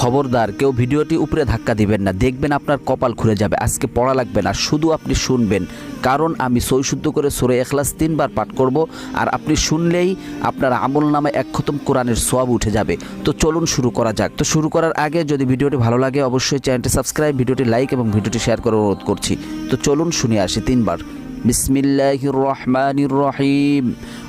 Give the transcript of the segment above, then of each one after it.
খবরদার, কেউ ভিডিওটি উপরে ধাক্কা দিবেন না। দেখবেন আপনার কপাল খুলে যাবে। আজকে পড়া লাগবে না, শুধু আপনি শুনবেন। কারণ আমি সই শুদ্ধ করে সুরে এখলাস তিনবার পাঠ করব আর আপনি শুনলেই আপনার আমল নামে এক খতম কোরআনের সোয়াব উঠে যাবে। তো চলুন শুরু করা যাক। তো শুরু করার আগে যদি ভিডিওটি ভালো লাগে অবশ্যই চ্যানেলটি সাবস্ক্রাইব, ভিডিওটি লাইক এবং ভিডিওটি শেয়ার করার অনুরোধ করছি। তো চলুন শুনে আসি তিনবার। বিসমিল্লাহির রহমানির রহিম।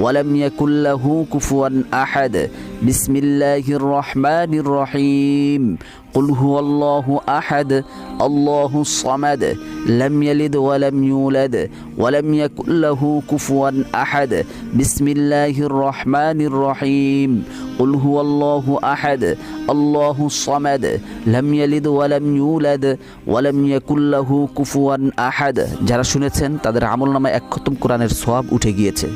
ولم يكن له كفوا أحد بسم الله الرحمن الرحيم قل هو الله أحد الله الصمد لم يلد ولم يولد ولم يكن له كفوا أحد بسم الله الرحمن الرحيم قل هو الله أحد الله الصمد لم يلد ولم يولد ولم يكن له كفوا أحد যারা শুনেছেন তাদের আমল নামায় এক খতম কোরআনের সওয়াব উঠে গিয়েছে